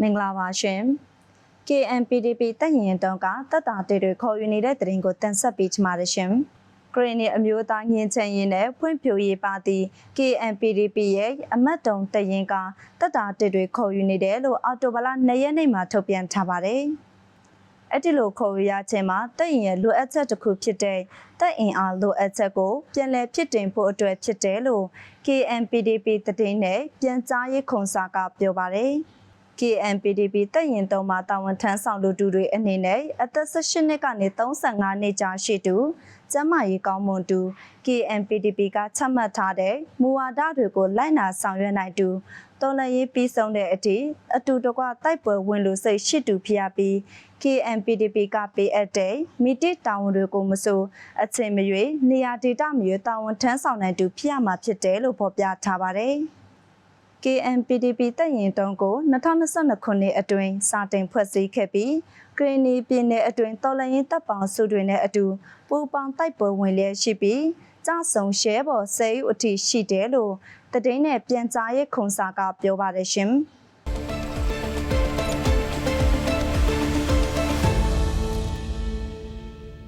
မင်္ဂလာပါရှင် KNPDP တပ်ရင်တုံးကတပ်တာတေတွေခေါ်ယူနေတဲ့တရင်ကိုတင်ဆက်ပေးချင်ပါတယ်ရှင်ဂရင်းနီအမျိုးသားညင်ချင်ရင်နဲ့ဖွင့်ဖြိုးရေးပါတီ KNPDP ရဲ့အမတ်တုံတရင်ကတပ်တာတေတွေခေါ်ယူနေတယ်လို့အော်တိုဘလာ၂ရက်နေ့မှာထုတ်ပြန်ထားပါတယ်အဲ့ဒီလိုခေါ်ယူရခြင်းမှာတပ်ရင်ရဲ့လိုအပ်ချက်တစ်ခုဖြစ်တဲ့တပ်အင်အားလိုအပ်ချက်ကိုပြန်လည်ဖြစ်တင်ဖို့အတွက်ဖြစ်တယ်လို့ KNPDP တည်င်းနဲ့ပြန်ကြားရေးခုံစာကပြောပါတယ် KNPDP တပ်ရင်တုံးမှာတာဝန်ထမ်းဆောင်လူတူတွေအနေနဲ့အသက်18နှစ်ကနေ35နှစ်ကြာရှိသူကျန်းမာရေးကောင်းမွန်သူ KNPDP ကချမှတ်ထားတဲ့မူဝါဒတွေကိုလိုက်နာဆောင်ရွက်နိုင်သူတော်လှန်ရေးပြီးဆုံးတဲ့အထိအတူတကွတိုက်ပွဲဝင်လို့စိတ်ရှိသူဖြစ်ရပြီး KNPDP ကပေးအပ်တဲ့မိတိတာဝန်တွေကိုမဆိုအချိန်မရွေးနေရာဒေတာမရွေးတာဝန်ထမ်းဆောင်နိုင်သူဖြစ်ရမှာဖြစ်တယ်လို့ဖော်ပြထားပါတယ်။ KNPDP တပ်ရင်တုံးကို2022ခုနှစ်အတွင်းစတင်ဖွဲ့စည်းခဲ့ပြီးဂရင်းနီပြည်နယ်အတွင်းတော်လှန်ရေးတပ်ပေါင်းစုတွေနဲ့အတူပူးပေါင်းတိုက်ပွဲဝင်လျက်ရှိပြီးကြဆုံရှဲပေါ်ဆဲယူအထိရှိတယ်လို့တည်င်းနဲ့ပြန်ကြားရေးခုံစာကပြောပါတယ်ရှင်။